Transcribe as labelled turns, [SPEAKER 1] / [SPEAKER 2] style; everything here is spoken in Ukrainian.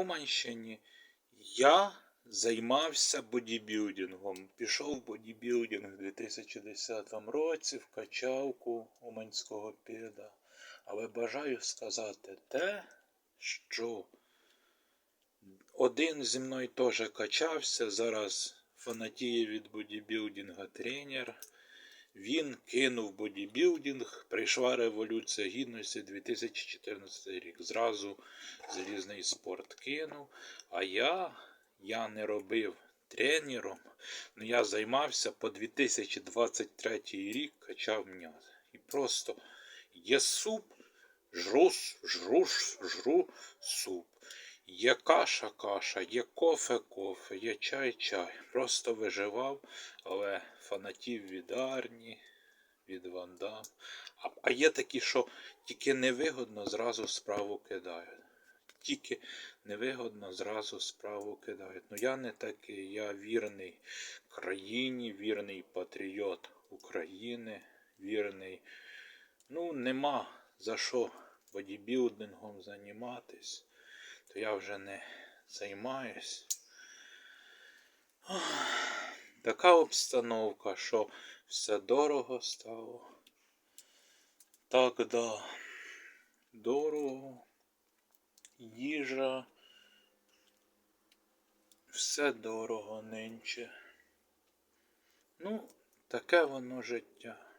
[SPEAKER 1] Уманщині я займався бодібілдингом. Пішов в бодібілдинг у 2010 році в качалку Уманського педа. Але бажаю сказати те, що один зі мною теж качався, зараз фанатіє від бодібілдинга тренер. Він кинув бодібілдинг, прийшла революція гідності 2014 рік. Зразу залізний спорт кинув. А я, я не робив тренером, але я займався по 2023 рік, качав м'язи. І просто є суп, жру, жру, жру суп. Є каша, каша, є кофе, кофе, є чай, чай. Просто виживав, але фанатів від Арні, від Вандам. А, а є такі, що тільки невигодно, зразу справу кидають. Тільки невигодно, зразу справу кидають. Ну я не такий, я вірний країні, вірний патріот України, вірний. Ну, нема за що бодібілдингом займатись то я вже не займаюсь. Ох, Така обстановка, що все дорого стало. Так, да. Дорого. Їжа. Все дорого нинче. Ну, таке воно життя.